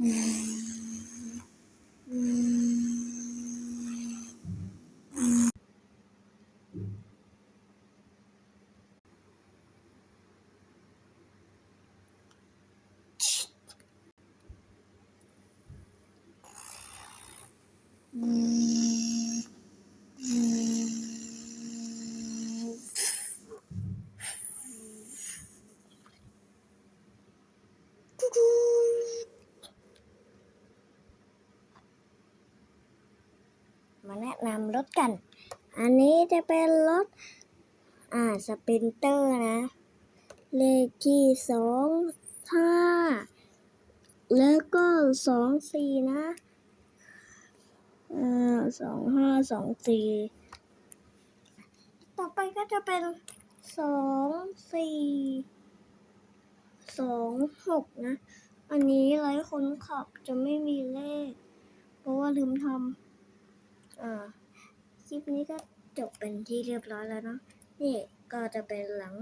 음. มาแนะนำรถกัน อันนี้จะเป็นรถ อ่า สปรินเตอร์นะ เลขที่สองห้าแล้วก็สองสี่นะอ่าสองห้าสองสี่ต่อไปก็จะเป็นสองสี่สองหกนะ อันนี้ไร้คนขับจะไม่มีเลข เพราะว่าลืมทำ ลิปนี้ก็จบเป็นที่เรียบร้อยแล้วเนาะนี่ก็จะเป็นหลัง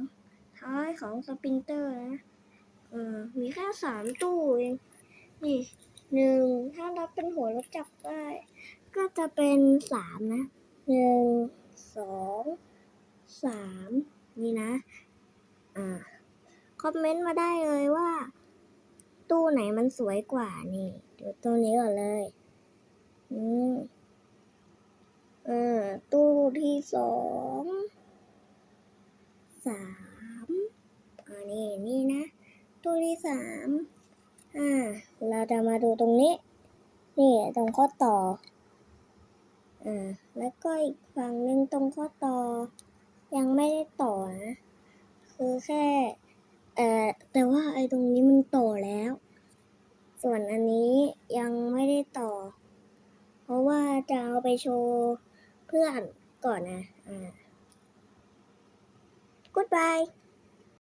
ท้ายของสปินเตอร์นะเออมีแค่สามตู้เองนี่หนึ่งถ้านับเป็นหัวรถจักรได้ ก็จะเป็นสามนะหนึ่งสองสามนี่นะ อ่า คอมเมนต์มาได้เลยว่า ตู้ไหนมันสวยกว่านี่ดูตัวนี้ก่อนเลย อืม เออ ตู้ที่ สองสามอ่านี่นี่นะตู้ที่สามอ่า เราจะมาดูตรงนี้ นี่ตรงข้อต่อ อ่า แล้วก็อีกฝั่งหนึ่งตรงข้อต่อ ยังไม่ได้ต่อนะ คือแค่เอ่อแต่ว่าไอ้ตรงนี้มันต่อแล้ว ส่วนอันนี้ยังไม่ได้ต่อ เพราะว่าจะเอาไปโชว์เพื่อน ก่อนนะอ่า goodbye